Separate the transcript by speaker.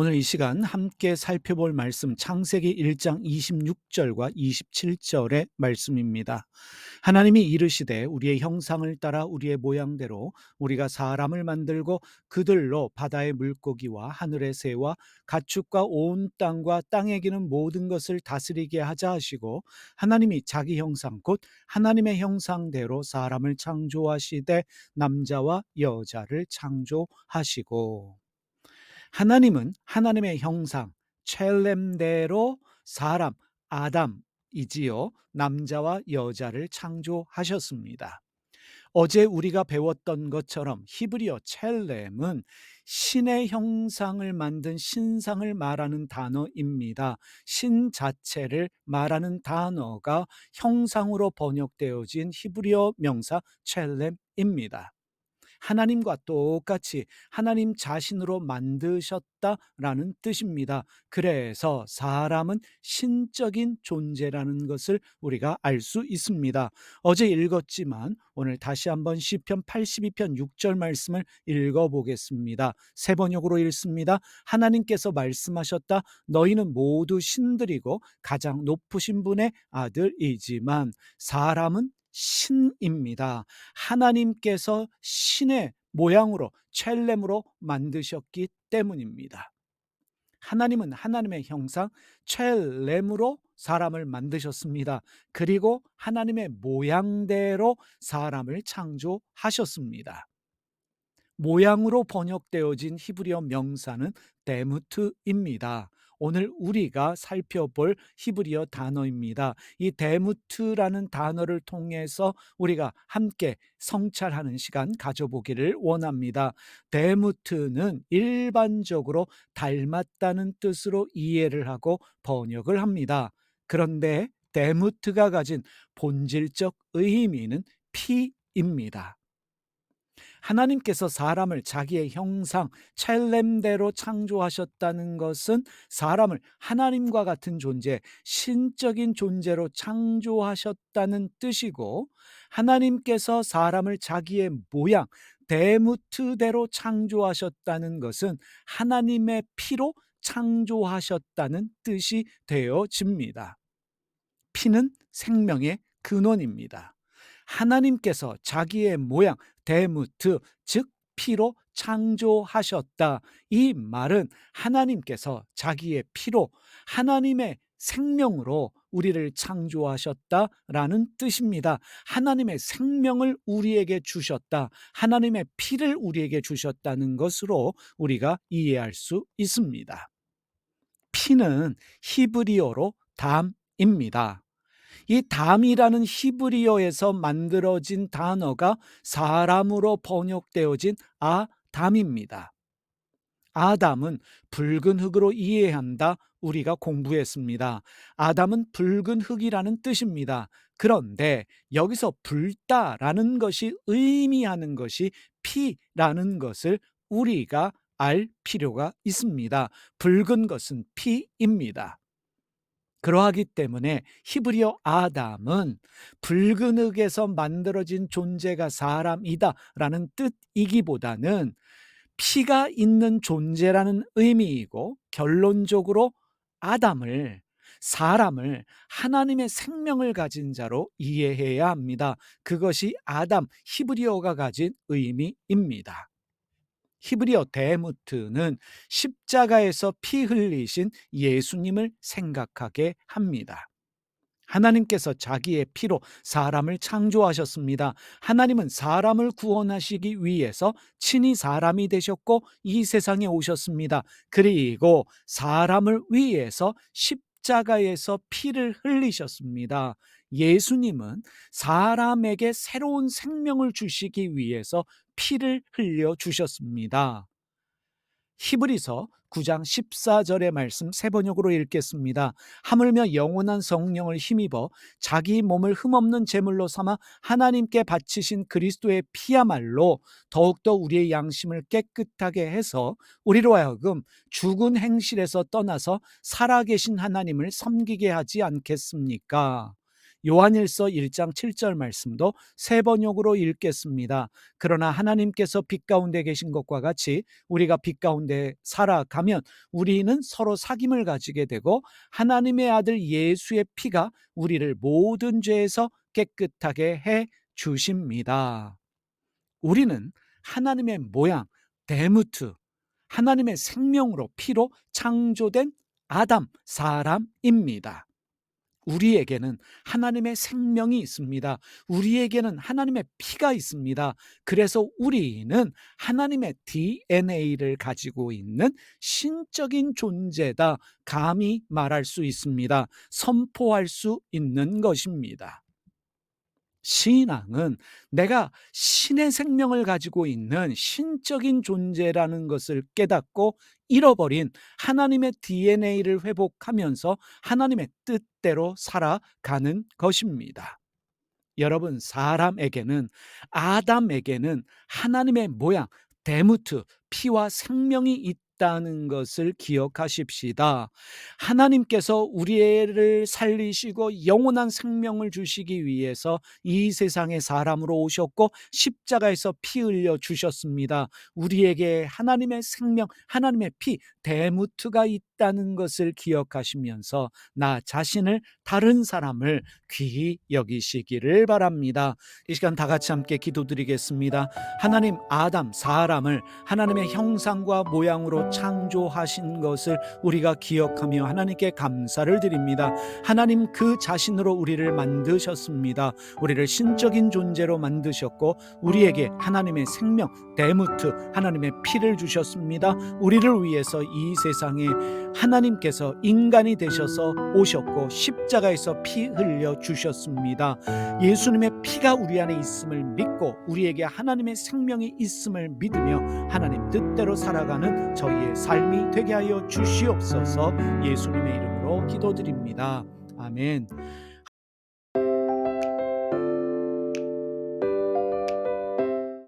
Speaker 1: 오늘 이 시간 함께 살펴볼 말씀 창세기 1장 26절과 27절의 말씀입니다. 하나님이 이르시되 우리의 형상을 따라 우리의 모양대로 우리가 사람을 만들고 그들로 바다의 물고기와 하늘의 새와 가축과 온 땅과 땅에 기는 모든 것을 다스리게 하자 하시고 하나님이 자기 형상 곧 하나님의 형상대로 사람을 창조하시되 남자와 여자를 창조하시고 하나님은 하나님의 형상, 첼렘대로 사람, 아담이지요. 남자와 여자를 창조하셨습니다. 어제 우리가 배웠던 것처럼 히브리어 첼렘은 신의 형상을 만든 신상을 말하는 단어입니다. 신 자체를 말하는 단어가 형상으로 번역되어진 히브리어 명사 첼렘입니다. 하나님과 똑같이 하나님 자신으로 만드셨다라는 뜻입니다. 그래서 사람은 신적인 존재라는 것을 우리가 알 수 있습니다. 어제 읽었지만 오늘 다시 한번 시편 82편 6절 말씀을 읽어 보겠습니다. 세 번역으로 읽습니다. 하나님께서 말씀하셨다. 너희는 모두 신들이고 가장 높으신 분의 아들이지만 사람은 신입니다. 하나님께서 신의 모양으로 첼렘으로 만드셨기 때문입니다. 하나님은 하나님의 형상 첼렘으로 사람을 만드셨습니다. 그리고 하나님의 모양대로 사람을 창조하셨습니다. 모양으로 번역되어진 히브리어 명사는 데무트입니다. 오늘 우리가 살펴볼 히브리어 단어입니다. 이 데무트라는 단어를 통해서 우리가 함께 성찰하는 시간 가져보기를 원합니다. 데무트는 일반적으로 닮았다는 뜻으로 이해를 하고 번역을 합니다. 그런데 데무트가 가진 본질적 의미는 피입니다. 하나님께서 사람을 자기의 형상, 첼렘대로 창조하셨다는 것은 사람을 하나님과 같은 존재, 신적인 존재로 창조하셨다는 뜻이고, 하나님께서 사람을 자기의 모양, 대무트대로 창조하셨다는 것은 하나님의 피로 창조하셨다는 뜻이 되어집니다. 피는 생명의 근원입니다. 하나님께서 자기의 모양, 데무트, 즉 피로 창조하셨다. 이 말은 하나님께서 자기의 피로 하나님의 생명으로 우리를 창조하셨다라는 뜻입니다. 하나님의 생명을 우리에게 주셨다. 하나님의 피를 우리에게 주셨다는 것으로 우리가 이해할 수 있습니다. 피는 히브리어로 담입니다. 이 담이라는 히브리어에서 만들어진 단어가 사람으로 번역되어진 아담입니다. 아담은 붉은 흙으로 이해한다. 우리가 공부했습니다. 아담은 붉은 흙이라는 뜻입니다. 그런데 여기서 붉다라는 것이 의미하는 것이 피라는 것을 우리가 알 필요가 있습니다. 붉은 것은 피입니다. 그러하기 때문에 히브리어 아담은 붉은 흙에서 만들어진 존재가 사람이다라는 뜻이기보다는 피가 있는 존재라는 의미이고 결론적으로 아담을 사람을 하나님의 생명을 가진 자로 이해해야 합니다. 그것이 아담 히브리어가 가진 의미입니다. 히브리어 데무트는 십자가에서 피 흘리신 예수님을 생각하게 합니다. 하나님께서 자기의 피로 사람을 창조하셨습니다. 하나님은 사람을 구원하시기 위해서 친히 사람이 되셨고 이 세상에 오셨습니다. 그리고 사람을 위해서 십자가에서 피를 흘리셨습니다. 예수님은 사람에게 새로운 생명을 주시기 위해서 피를 흘려 주셨습니다. 히브리서 9장 14절의 말씀 세 번역으로 읽겠습니다. 하물며 영원한 성령을 힘입어 자기 몸을 흠없는 제물로 삼아 하나님께 바치신 그리스도의 피야말로 더욱더 우리의 양심을 깨끗하게 해서 우리로 하여금 죽은 행실에서 떠나서 살아계신 하나님을 섬기게 하지 않겠습니까? 요한일서 1장 7절 말씀도 세 번역으로 읽겠습니다. 그러나 하나님께서 빛 가운데 계신 것과 같이 우리가 빛 가운데 살아가면 우리는 서로 사귐을 가지게 되고 하나님의 아들 예수의 피가 우리를 모든 죄에서 깨끗하게 해 주십니다. 우리는 하나님의 모양, 데무트, 하나님의 생명으로 피로 창조된 아담, 사람입니다. 우리에게는 하나님의 생명이 있습니다. 우리에게는 하나님의 피가 있습니다. 그래서 우리는 하나님의 DNA를 가지고 있는 신적인 존재다. 감히 말할 수 있습니다. 선포할 수 있는 것입니다. 신앙은 내가 신의 생명을 가지고 있는 신적인 존재라는 것을 깨닫고 잃어버린 하나님의 DNA를 회복하면서 하나님의 뜻대로 살아가는 것입니다. 여러분, 사람에게는, 아담에게는 하나님의 모양, 데무트, 피와 생명이 있다는 것을 기억하십시다. 하나님께서 우리를 살리시고 영원한 생명을 주시기 위해서 이 세상에 사람으로 오셨고 십자가에서 피 흘려 주셨습니다. 우리에게 하나님의 생명, 하나님의 피, 데무트가 있다는 것을 기억하시면서 나 자신을 다른 사람을 귀히 여기시기를 바랍니다. 이 시간 다 같이 함께 기도드리겠습니다. 하나님 아담 사람을 하나님의 형상과 모양으로 창조하신 것을 우리가 기억하며 하나님께 감사를 드립니다. 하나님 그 자신으로 우리를 만드셨습니다. 우리를 신적인 존재로 만드셨고 우리에게 하나님의 생명 데무트 하나님의 피를 주셨습니다. 우리를 위해서 이 세상에 하나님께서 인간이 되셔서 오셨고 십자가에서 피 흘려 주셨습니다. 예수님의 피가 우리 안에 있음을 믿고 우리에게 하나님의 생명이 있음을 믿으며 하나님 뜻대로 살아가는 저희의 삶이 되게 하여 주시옵소서 예수님의 이름으로 기도드립니다. 아멘.